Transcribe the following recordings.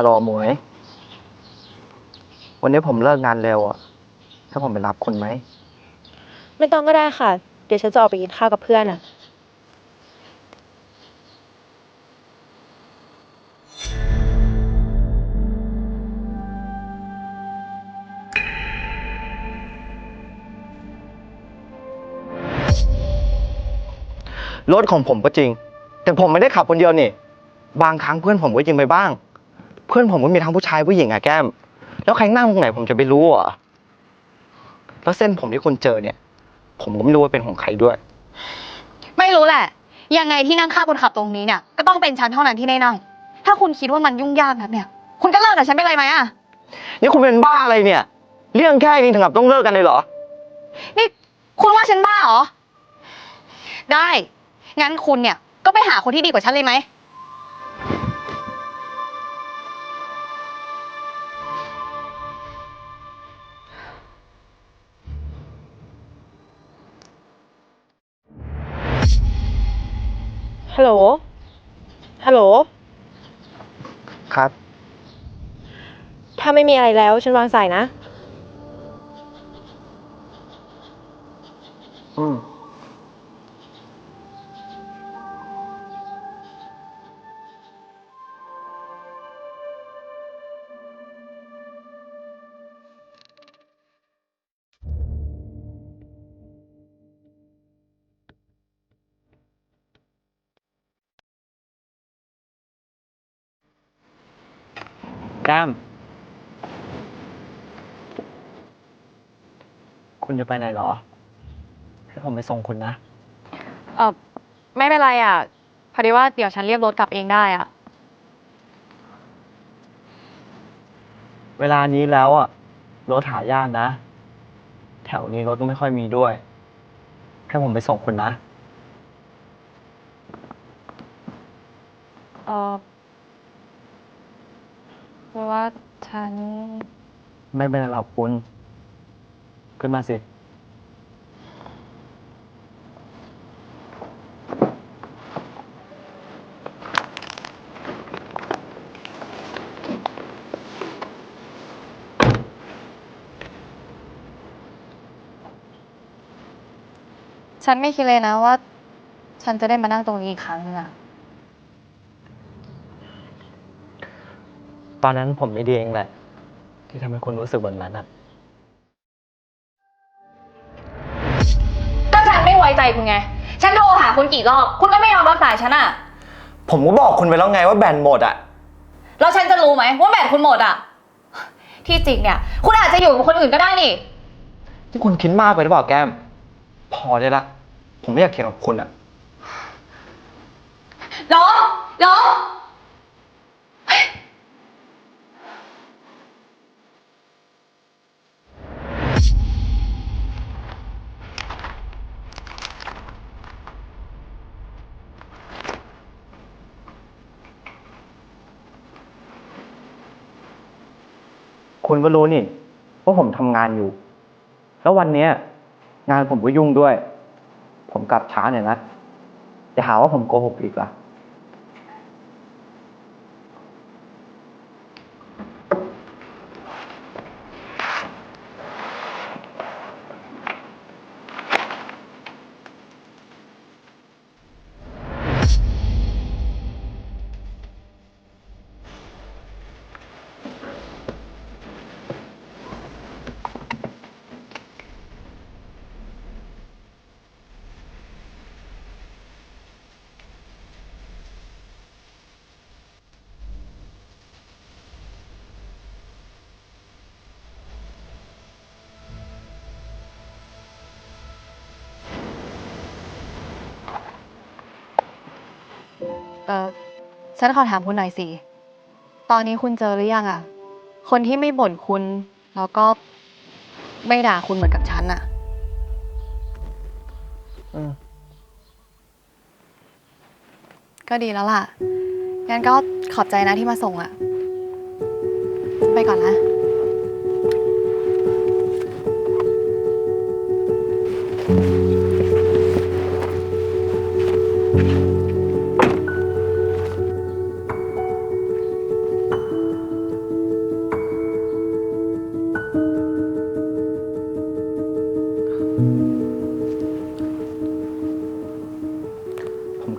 ฮัลโหลหมวย วันนี้ผมเลิกงานเร็วอะถ้าผมไปรับคุณไหม ไม่ต้องก็ได้ค่ะ เดี๋ยวฉันจะออกไปกินข้าวกับเพื่อนอะ รถของผมก็จริง แต่ผมไม่ได้ขับคนเดียวนี่ บางครั้งเพื่อนผมก็ยิงไปบ้าง เพื่อนผมก็มีทั้งผู้ชายผู้หญิงอะแก้ม แล้วใครนั่งตรงไหนผมจะไปรู้อะ แล้วเส้นผมที่คุณเจอเนี่ย ผมก็ไม่รู้ว่าเป็นของใครด้วย ไม่รู้แหละ ยังไงที่นั่งข้างคนขับตรงนี้เนี่ย ก็ต้องเป็นฉันเท่านั้นที่ได้นั่ง ถ้าคุณคิดว่ามันยุ่งยากนะเนี่ย คุณก็เลิกกับฉันไปเลยไหมอะนี่คุณเป็นบ้าอะไรเนี่ย เรื่องแค่นี้ถึงกับต้องเลิกกันเลยเหรอ นี่คุณว่าฉันบ้าเหรอ ได้ งั้นคุณเนี่ย ก็ไปหาคนที่ดีกว่าฉันเลยไหม ฮัลโหล ฮัลโหล ครับ ถ้าไม่มีอะไรแล้ว ฉันวางสายนะ แก้มคุณจะไปไหนเหรอ ให้ผมไปส่งคุณนะ เออไม่เป็นไรอะ พอดีว่าเดี๋ยวฉันเรียกรถกลับเองได้อะ เวลานี้แล้วอะ รถหายากนะ แถวนี้รถก็ไม่ค่อยมีด้วยแค่ผมไปส่งคุณนะ เออเพราะ ว่าฉัน ไม่เป็นไรหรอกคุณขึ้นมาสิ ฉันไม่คิดเลยนะว่า ฉันจะได้มานั่งตรงนี้อีกครั้งหนึงอะ ตอนนั้นผมไม่ดีเองแหละ ที่ทำให้คุณรู้สึกแบบนั้นอะก็ฉันไม่ไว้ใจคุณไง ฉันโทรหาคุณกี่รอบ คุณก็ไม่ยอมรับสายฉันอะผมก็บอกคุณไปแล้วไงว่าแบนหมดอะแล้วฉันจะรู้ไหมว่าแบตคุณหมดอะที่จริงเนี่ย คุณอาจจะอยู่กับคนอื่นก็ได้นี่ ที่คุณคิดมากไปหรือเปล่าแก้ม พอได้ละ ผมไม่อยากเถียงกับคุณอะร้องร้อง คุณก็รู้นี่ว่าผมทำงานอยู่ แล้ววันเนี้ย งานผมก็ยุ่งด้วย ผมกลับช้าหน่อยนะจะหาว่าผมโกหกอีกล่ะ เออฉันขอถามคุณหน่อยสิ ตอนนี้คุณเจอหรือยังอะคนที่ไม่บ่นคุณ แล้วก็ไม่ด่าคุณเหมือนกับฉันอะอืมก็ดีแล้วล่ะ งั้นก็ขอบใจนะที่มาส่งอะ ไปก่อนนะ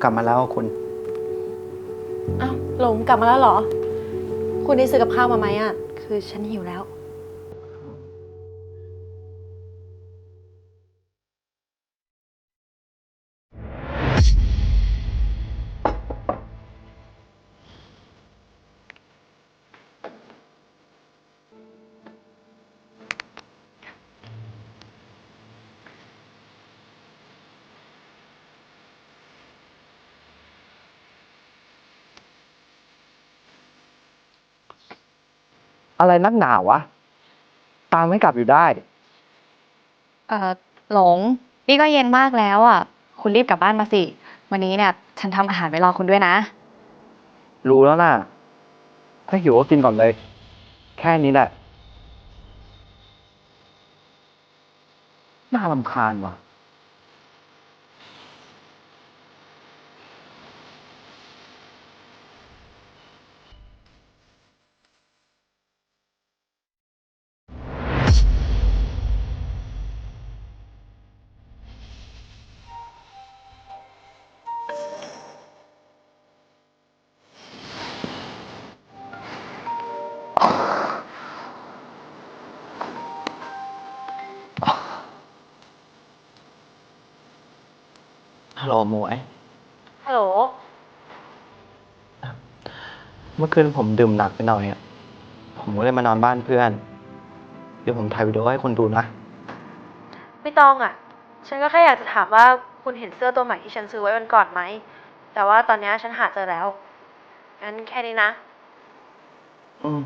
กลับมาแล้วคุณ อ้าวหลงกลับมาแล้วเหรอ คุณได้ซื้อกับข้าวมาไหมอะ คือฉันหิวแล้ว อะไรนักหนาวะ ตามไม่กลับอยู่ได้ เออหลง นี่ก็เย็นมากแล้วอะ คุณรีบกลับบ้านมาสิ วันนี้เนี่ย ฉันทำอาหารไว้รอคุณด้วยนะ รู้แล้วน่ะ ถ้าหิวก็กินก่อนเลย แค่นี้แหละ น่าลำคาญว่ะ ฮัลโหลหมวย ฮัลโหล เมื่อคืนผมดื่มหนักไปหน่อยอะ ผมก็เลยมานอนบ้านเพื่อน เดี๋ยวผมถ่ายวิดีโอให้คนดูนะ ไม่ต้องอะ ฉันก็แค่อยากจะถามว่าคุณเห็นเสื้อตัวใหม่ที่ฉันซื้อไว้วันก่อนไหม แต่ว่าตอนนี้ฉันหาเจอแล้ว งั้นแค่นี้นะ อืม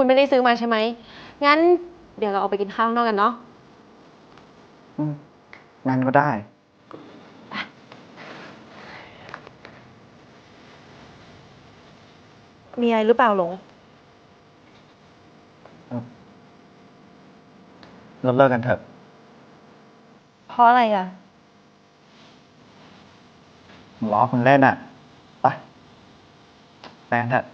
คุณไม่ได้ซื้อมาใช่ไหม งั้น เดี๋ยวเราออกไปกินข้าวข้างนอกกันเนาะ อืมงั้นก็ได้ มีอะไรหรือเปล่าหลง เราเลิกกันเถอะ เพราะอะไรอะผมล้อคุณเล่นอะ ไปไปกันเถอะ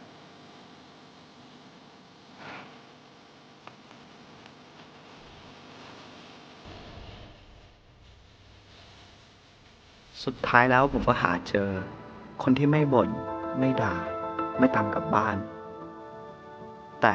สุดท้ายแล้วผมก็หาเจอ คนที่ไม่บ่นไม่ด่า ไม่ตามกลับบ้าน แต่